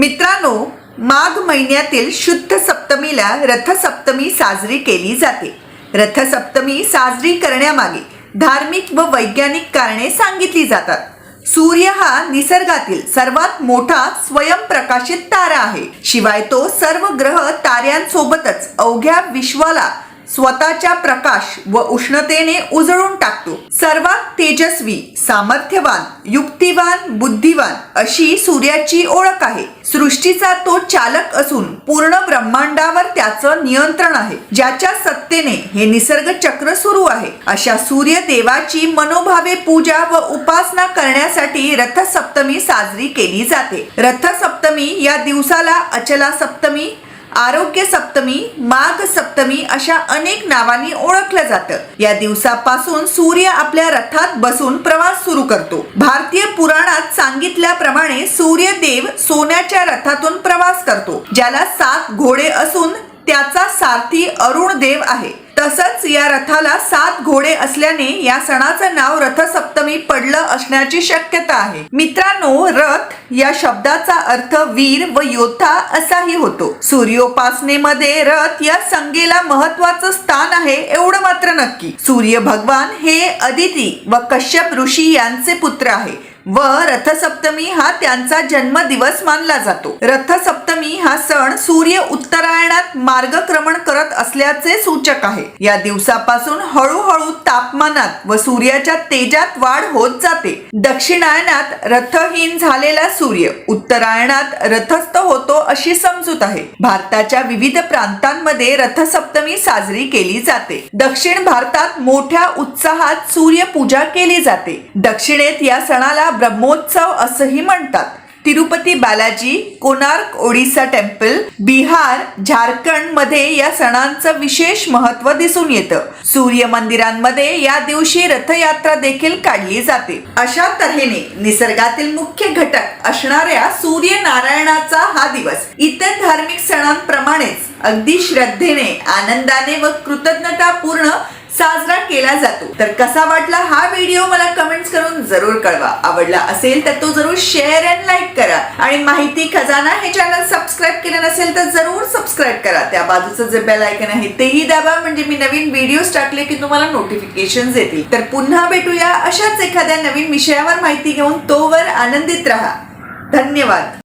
मित्रांनो माघ महिन्यातील शुद्ध सप्तमीला रथसप्तमी साजरी केली जाते. रथसप्तमी साजरी करण्यामागे धार्मिक व वैज्ञानिक कारणे सांगितली जातात. सूर्य हा निसर्गातील सर्वात मोठा स्वयंप्रकाशित तारा आहे. शिवाय तो सर्व ग्रह ताऱ्यांसोबतच अवघ्या विश्वाला स्वतःच्या प्रकाश व उष्णतेने उजळून टाकतो. सर्वात तेजस्वी सामर्थ्यवान युक्तिवान बुद्धिवान अशी सूर्याची ओळख आहे. सृष्टीचा तो चालक असून पूर्ण ब्रह्मांडावर त्याचं नियंत्रण आहे. ज्याच्या सत्तेने हे निसर्ग चक्र सुरू आहे. अशा सूर्य देवाची मनोभावे पूजा व उपासना करण्यासाठी रथसप्तमी साजरी केली जाते. रथसप्तमी या दिवसाला अचला सप्तमी आरोग्य सप्तमी माघ सप्तमी अशा अनेक नावांनी ओळखलं जातं. या दिवसापासून सूर्य आपल्या रथात बसून प्रवास सुरू करतो. भारतीय पुराणात सांगितल्याप्रमाणे सूर्यदेव सोन्याच्या रथातून प्रवास करतो ज्याला सात घोडे असून सारथी अरुण देव आहे. तसंच या रथाला सात घोडे असल्याने या सणाचं नाव रथसप्तमी पडलं असण्याची शक्यता आहे. मित्रांनो रथ या शब्दाचा अर्थ वीर व योद्धा असाही होतो. सूर्योपासनेमध्ये रथ या संगीला महत्वाचं स्थान आहे एवढं मात्र नक्की. सूर्य भगवान हे अदिती व कश्यप ऋषी यांचे पुत्र आहे. व रथसप्तमी हा त्यांचा जन्मदिवस मानला जातो. रथसप्तमी हा सण सूर्य उत्तरायणात मार्गक्रमण करत असल्याचे सूचक आहे. या दिवसापासून हळूहळू तापमानात व सूर्याच्या तेजात वाढ होत जाते. दक्षिणायनात रथहीन झालेला सूर्य उत्तरायणात रथस्थ होतो अशी समजूत आहे. भारताच्या विविध प्रांतांमध्ये रथसप्तमी साजरी केली जाते. दक्षिण भारतात मोठ्या उत्साहात सूर्यपूजा केली जाते. दक्षिणेत या सणाला ब्रह्मोत्सव असंही म्हणतात. तिरुपती बालाजी कोणार्क ओडिसा टेम्पल बिहार झारखंडमध्ये या सणांचं विशेष महत्त्व दिसून येतं. सूर्य मंदिरांमध्ये या दिवशी रथयात्रा देखील काढली जाते. अशा तऱ्हेने निसर्गातील मुख्य घटक असणाऱ्या सूर्यनारायणाचा हा दिवस. इतर धार्मिक सणांप्रमाणेच अगदी श्रद्धेने आनंदाने व कृतज्ञतापूर्ण साजरा केला जातो. तर कसा वाटला हा व्हिडिओ मला कमेंट्स करून जरूर कळवा. आवडला असेल तर तो जरूर शेअर अँड लाईक करा. आणि माहिती खजाना हे चॅनल सबस्क्राईब केलं नसेल तर जरूर सबस्क्राईब करा. त्या बाजूचं जे बेल आयकन आहे तेही दाबा. म्हणजे मी नवीन व्हिडिओज टाकले की तुम्हाला नोटिफिकेशन येतील. तर पुन्हा भेटूया अशाच एखाद्या नवीन विषयावर माहिती घेऊन तोवर आनंदित राहा. धन्यवाद.